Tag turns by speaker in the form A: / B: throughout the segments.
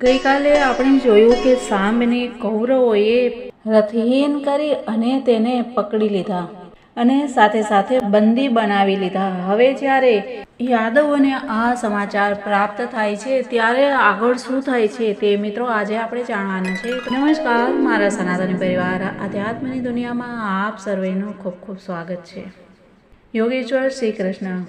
A: ગઈકાલે આપણે જોયું કે સામની કૌરવોએ રથહીન કરી અને તેને પકડી લીધા અને સાથે સાથે બંદી બનાવી લીધા. હવે જ્યારે યાદવોને આ સમાચાર પ્રાપ્ત થાય છે, ત્યારે આગળ શું થાય છે તે મિત્રો આજે આપણે જાણવાના છે. નમસ્કાર, મારા સનાતન પરિવાર, આધ્યાત્મની દુનિયામાં આપ સર્વેનું ખૂબ ખૂબ સ્વાગત છે. યોગેશ્વર શ્રી કૃષ્ણ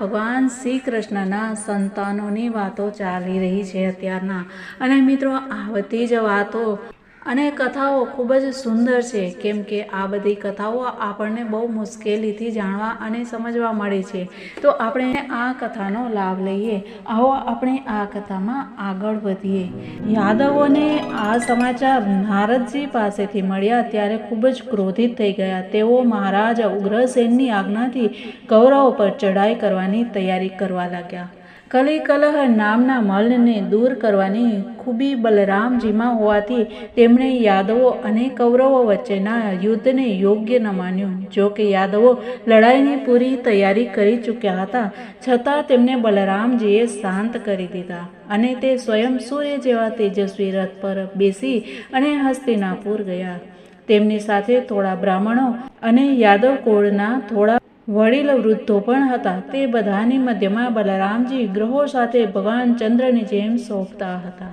A: ભગવાન શ્રી કૃષ્ણના સંતાનોની વાતો ચાલી રહી છે અત્યારના. અને મિત્રો, આવતી જ વાતો અને કથાઓ ખૂબ જ સુંદર છે, કેમ કે આ બધી કથાઓ આપણને બહુ મુશ્કેલીથી જાણવા અને સમજવા મળે છે. તો આપણે આ કથાનો લાભ લઈએ. આવો આપણે આ કથામાં આગળ વધીએ. યાદવોને આ સમાચાર નારદજી પાસેથી મળ્યા ત્યારે ખૂબ જ ક્રોધિત થઈ ગયા. તેઓ મહારાજા ઉગ્રસેનની આજ્ઞાથી કૌરવો પર ચઢાઈ કરવાની તૈયારી કરવા લાગ્યા. કલી કલહ નામના મલને દૂર કરવાની ખૂબી બલરામજીમાં હોવાથી તેમણે યાદવો અને કૌરવો વચ્ચેના યુદ્ધને યોગ્ય ન માન્યું. જો કે યાદવો લડાઈની પૂરી તૈયારી કરી ચૂક્યા હતા, છતાં તેમને બલરામજીએ શાંત કરી દીધા અને તે સ્વયં સૂર્ય જેવા તેજસ્વી રથ પર બેસી અને હસ્તિનાપુર ગયા. તેમની સાથે થોડા બ્રાહ્મણો અને યાદવ કોળના થોડા વડીલ વૃદ્ધો પણ હતા. તે બધાની મધ્યમાં બલરામજી ગ્રહો સાથે ભગવાન ચંદ્રની જેમ સોંપતા હતા.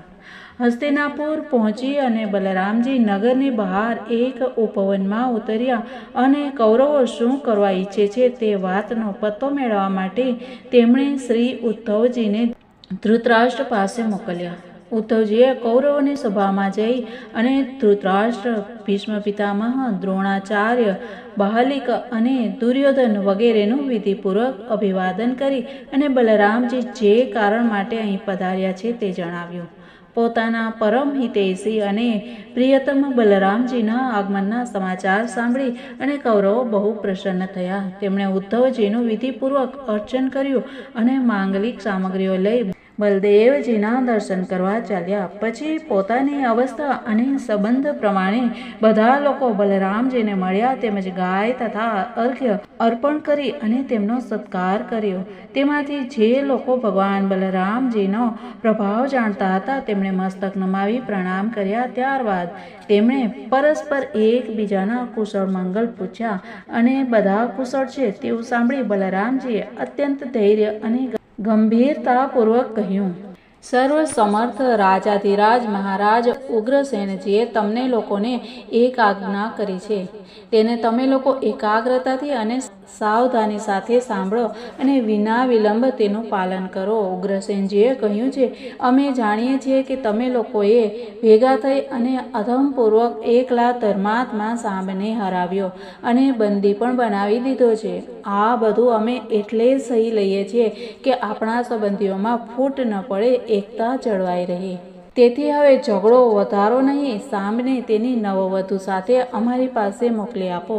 A: હસ્તિનાપુર પહોંચી અને બલરામજી નગરની બહાર એક ઉપવનમાં ઉતર્યા અને કૌરવો શું કરવા ઈચ્છે છે તે વાતનો પત્તો મેળવવા માટે તેમણે શ્રી ઉદ્ધવજીને ધૃતરાષ્ટ્ર પાસે મોકલ્યા. ઉદ્ધવજીએ કૌરવોની સભામાં જઈ અને ધૃતરાષ્ટ્ર ભીષ્મ પિતામહ દ્રોણાચાર્ય, બહાલિક અને દુર્યોધન વગેરેનું વિધિપૂર્વક અભિવાદન કરી અને બલરામજી જે કારણ માટે અહીં પધાર્યા છે તે જણાવ્યું. પોતાના પરમ હિતેશી અને પ્રિયતમ બલરામજીના આગમનના સમાચાર સાંભળી અને કૌરવો બહુ પ્રસન્ન થયા. તેમણે ઉદ્ધવજીનું વિધિપૂર્વક અર્ચન કર્યું અને માંગલિક સામગ્રીઓ લઈ બલદેવજીના દર્શન કરવા ચાલ્યા. પછી પોતાની અવસ્થા અને સંબંધ પ્રમાણે બધા લોકો બલરામજીને મળ્યા તેમજ ગાય તથા અર્ઘ્ય અર્પણ કરી અને તેમનો સત્કાર કર્યો. તેમાંથી જે લોકો ભગવાન બલરામજીનો પ્રભાવ જાણતા હતા, તેમણે મસ્તક નમાવી, પ્રણામ કર્યા. ત્યારબાદ તેમણે પરસ્પર એકબીજાના કુશળ મંગલ પૂછ્યા. અને બધા કુશળ છે તેવું સાંભળી બલરામજીએ અત્યંત ધૈર્ય અને ગંભીરતાપૂર્વક કહ્યું. સર્વ સમર્થ રાજાધિરાજ મહારાજ ઉગ્રસેનજીએ તમને લોકોને એક આજ્ઞા કરી છે. તેને તમે લોકો એકાગ્રતાથી અને સાવધાની સાથે સાંભળો અને વિના વિલંબ તેનું પાલન કરો. ઉગ્રસેનજીએ કહ્યું છે, અમે જાણીએ છીએ કે તમે લોકોએ ભેગા થઈ અને અધમપૂર્વક એકલા ધર્માત્મા સાંભને હરાવ્યો અને બંદી પણ બનાવી દીધો છે. આ બધું અમે એટલે સહી લઈએ છીએ કે આપણા સંબંધીઓમાં ફૂટ ન પડે, એકતા જળવાઈ રહે. તેથી હવે ઝઘડો વધારો નહીં, સાંભને તેની નવવધુ સાથે અમારી પાસે મોકલી આપો.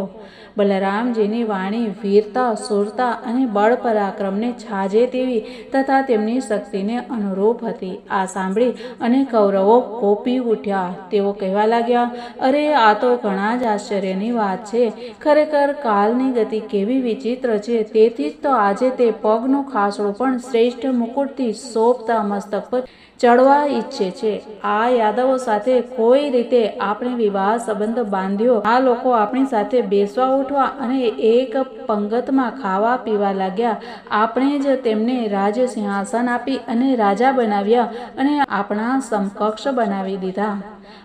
A: બલરામજીની વાણી વીરતા, સુરતા અને બળ પરાક્રમને છાજે તેવી તથા તેમની શક્તિને અનુરૂપ હતી. આ સાંભળી અને કૌરવો કોપી ઉઠ્યા. તેઓ કહેવા લાગ્યા, અરે, આ તો ઘણા જ આશ્ચર્યની વાત છે. ખરેખર કાલની ગતિ કેવી વિચિત્ર છે. તેથી જ તો આજે તે પગનું ખાસડું પણ શ્રેષ્ઠ મુકુટથી શોભતા મસ્તક પર ચડવા ઈચ્છે છે. આ યાદવો સાથે કોઈ રીતે આપણે વિવાહ સંબંધ બાંધ્યો? આ લોકો આપણી સાથે બેસવા ઉઠવા અને એક પંગતમાં ખાવા પીવા લાગ્યા. આપણે જ તેમને રાજ સિંહાસન આપી અને રાજા બનાવ્યા અને આપણા સમકક્ષ બનાવી દીધા.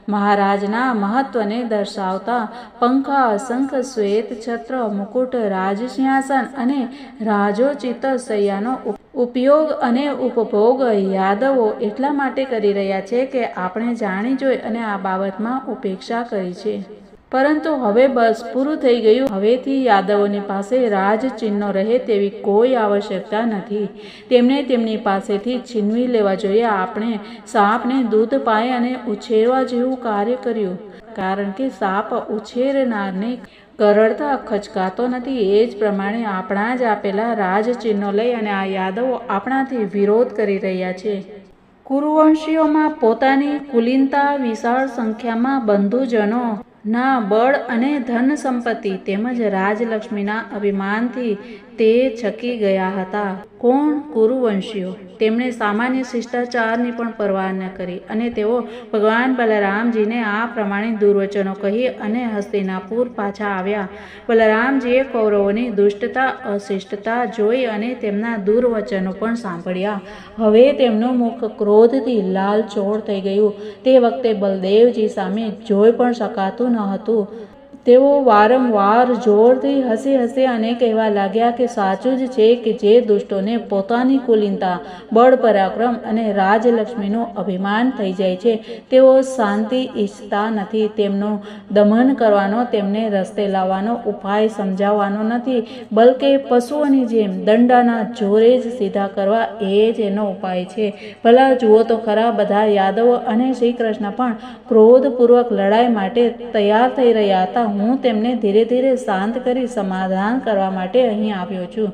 A: મહારાજના મહત્વને દર્શાવતા પંખા, અસંખ, શ્વેત છત્ર, મુકુટ, રાજ સિંહાસન અને રાજોચિત સૈયાનો ઉપયોગ અને ઉપભોગ યાદવો એટલા માટે કરી રહ્યા છે કે આપણે જાણી જોઈ અને આ બાબતમાં ઉપેક્ષા કરી છે. પરંતુ હવે બસ પૂરું થઈ ગયું. હવેથી યાદવોની પાસે રાજચિહ્નો રહે તેવી કોઈ આવશ્યકતા નથી. તેમણે તેમની પાસેથી છીનવી લેવા જોઈએ આપણે સાપને દૂધ પાય અને ઉછેરવા જેવું કાર્ય કર્યું. કારણ કે સાપ ઉછેરનારને કરડતા ખચકાતો નથી. એ જ પ્રમાણે આપણા જ આપેલા રાજચિહ્નો લઈ અને આ યાદવો આપણાથી વિરોધ કરી રહ્યા છે. કુરુવંશીઓમાં પોતાની કુલીનતા વિશાળ સંખ્યામાં બંધુજનો ના બળ અને ધન સંપત્તિ તેમજ રાજલક્ષ્મીના અભિમાનથી તે છકી ગયા હતા. કોણ? કુરુવંશીઓ. તેમણે સામાન્ય શિષ્ટાચારની પણ પરવા ન કરી અને તેઓ ભગવાન બલરામજીને આ પ્રમાણે દુર્વચનો કહી અને હસ્તિનાપુર પાછા આવ્યા. બલરામજીએ કૌરવોની દુષ્ટતા, અશિષ્ટતા જોઈ અને તેમના દુર્વચનો પણ સાંભળ્યા. હવે તેમનું મુખ ક્રોધથી લાલચોળ થઈ ગયું. તે વખતે બલદેવજી સામે જોઈ પણ શકાતું ન હતું. તેઓ વારંવાર જોરથી હસી હસી અને કહેવા લાગ્યા કે સાચું જ છે કે જે દુષ્ટોને પોતાની કુલીનતા, બળ પરાક્રમ અને રાજલક્ષ્મીનું અભિમાન થઈ જાય છે, તેઓ શાંતિ ઈચ્છતા નથી. તેમનું દમન કરવાનો, તેમને રસ્તે લાવવાનો ઉપાય સમજાવવાનો નથી, બલકે પશુઓની જેમ દંડાના જોરે જ સીધા કરવા એ જ એનો ઉપાય છે. ભલા જુઓ તો ખરા બધા યાદવો અને શ્રી કૃષ્ણ પણ ક્રોધપૂર્વક લડાઈ માટે તૈયાર થઈ રહ્યા હતા. હું તેમને ધીરે ધીરે શાંત કરી સમાધાન કરવા માટે અહીં આવ્યો છું.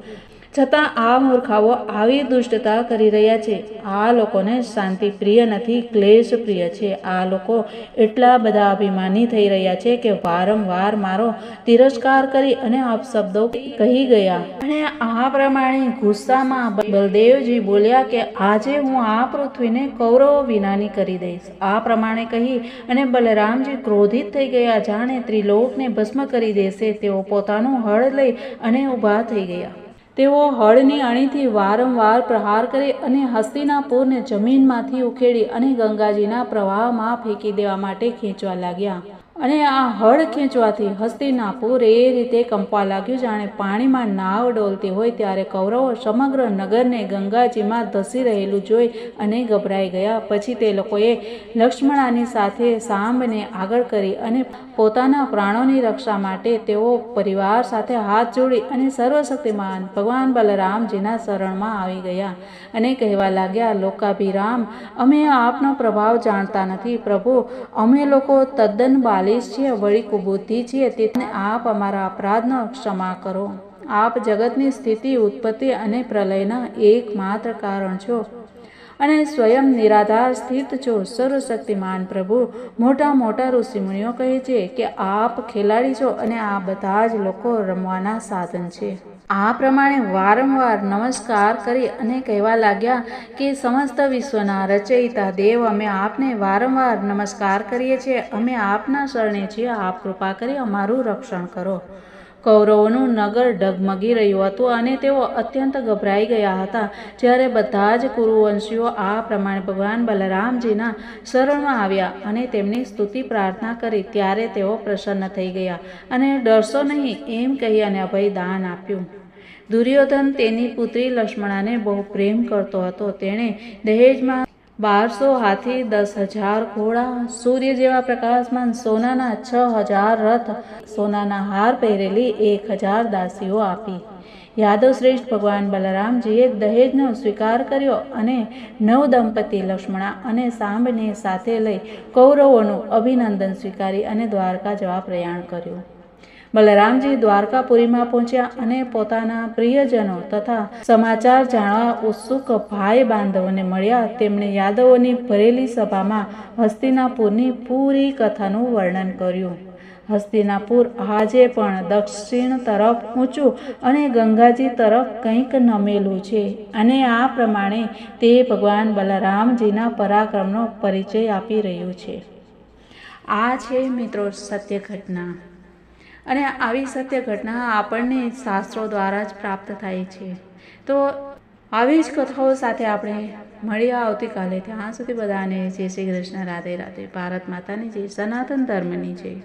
A: છતાં આ મૂર્ખાઓ આવી દુષ્ટતા કરી રહ્યા છે. આ લોકોને શાંતિ પ્રિય નથી ક્લેશ પ્રિય છે. આ લોકો એટલા બધા અભિમાની થઈ રહ્યા છે કે વારંવાર મારો તિરસ્કાર કરી અને અપશબ્દો કહી ગયા. અને આ પ્રમાણે ગુસ્સામાં બલદેવજી બોલ્યા કે આજે હું આ પૃથ્વીને કૌરવ વિનાની કરી દઈશ. આ પ્રમાણે કહી અને બલરામજી ક્રોધિત થઈ ગયા. જાણે ત્રિલોકને ભસ્મ કરી દેશે. તેઓ પોતાનું હળ લઈ અને ઊભા થઈ ગયા. તેઓ હળની અણીથી વારંવાર પ્રહાર કરી અને હસ્તિનાપુરને જમીનમાંથી ઉખેડી અને ગંગાજીના પ્રવાહમાં ફેંકી દેવા માટે ખેંચવા લાગ્યા. અને આ હળ ખેંચવાથી હસ્તિનાપુર એ રીતે કંપવા લાગ્યું જાણે પાણીમાં નાવ ડોલતી હોય ત્યારે કૌરવો સમગ્ર નગરને ગંગાજીમાં ધસી રહેલું જોઈ અને ગભરાઈ ગયા. પછી તે લોકોએ લક્ષ્મણાની સાથે સાંભને આગળ કરી અને પોતાના પ્રાણોની રક્ષા માટે તેઓ પરિવાર સાથે હાથ જોડી અને સર્વશક્તિમાન ભગવાન બલરામજીના શરણમાં આવી ગયા અને કહેવા લાગ્યા, લોકાભિરામ, અમે આપનો પ્રભાવ જાણતા નથી. પ્રભુ, અમે લોકો તદ્દન બાલિશ છીએ વળી કુબુદ્ધિ છીએ તેથી આપ અમારા અપરાધનો ક્ષમા કરો. આપ જગતની સ્થિતિ, ઉત્પત્તિ અને પ્રલયના એકમાત્ર કારણ છો. અને સ્વયં નિરાધાર સ્થિત છો, સર્વશક્તિમાન પ્રભુ. મોટા મોટા ઋષિમુનિઓ કહે છે કે આપ ખેલાડી છો અને આ બધા જ લોકો રમવાના સાધન છે. આ પ્રમાણે વારંવાર નમસ્કાર કરી અને કહેવા લાગ્યા કે સમસ્ત વિશ્વના રચયિતા દેવ, અમે આપને વારંવાર નમસ્કાર કરીએ છીએ. અમે આપના શરણે છીએ. આપ કૃપા કરી અમારું રક્ષણ કરો. કૌરવોનું નગર ડગમગી રહ્યું હતું અને તેઓ અત્યંત ગભરાઈ ગયા હતા. જ્યારે બધા જ કુરુવંશીઓ આ પ્રમાણે ભગવાન બલરામજીના શરણમાં આવ્યા અને તેમની સ્તુતિ પ્રાર્થના કરી, ત્યારે તેઓ પ્રસન્ન થઈ ગયા અને ડરશો નહીં એમ કહી અને અભય દાન આપ્યું. દુર્યોધન તેની પુત્રી લક્ષ્મણાને બહુ પ્રેમ કરતો હતો. તેણે દહેજમાં બારસો હાથી, દસ હજાર ઘોડા, સૂર્ય જેવા પ્રકાશમાન સોનાના છ હજાર રથ, સોનાના હાર પહેરેલી એક હજાર દાસીઓ આપી. યાદવ શ્રેષ્ઠ ભગવાન બલરામજીએ દહેજનો સ્વીકાર કર્યો અને નવ દંપતી લક્ષ્મણા અને સાંભને સાથે લઈ કૌરવોનું અભિનંદન સ્વીકારી અને દ્વારકા જવા પ્રયાણ કર્યું. બલરામજી દ્વારકાપુરીમાં પહોંચ્યા અને પોતાના પ્રિયજનો તથા સમાચાર જાણવા ઉત્સુક ભાઈ બાંધવોને મળ્યા. તેમણે યાદવોની ભરેલી સભામાં હસ્તિનાપુરની પૂરી કથાનું વર્ણન કર્યું. હસ્તિનાપુર આજે પણ દક્ષિણ તરફ ઊંચું અને ગંગાજી તરફ કંઈક નમેલું છે અને આ પ્રમાણે તે ભગવાન બલરામજીના પરાક્રમનો પરિચય આપી રહ્યું છે. આ છે મિત્રો સત્ય ઘટના. અને આવી સત્ય ઘટના આપણને શાસ્ત્રો દ્વારા જ પ્રાપ્ત થાય છે. તો આવી જ કથાઓ સાથે આપણે મળીએ આવતીકાલે. ત્યાં સુધી બધાને જય શ્રી કૃષ્ણ. રાધે રાધે. ભારત માતાની જય. સનાતન ધર્મની જય.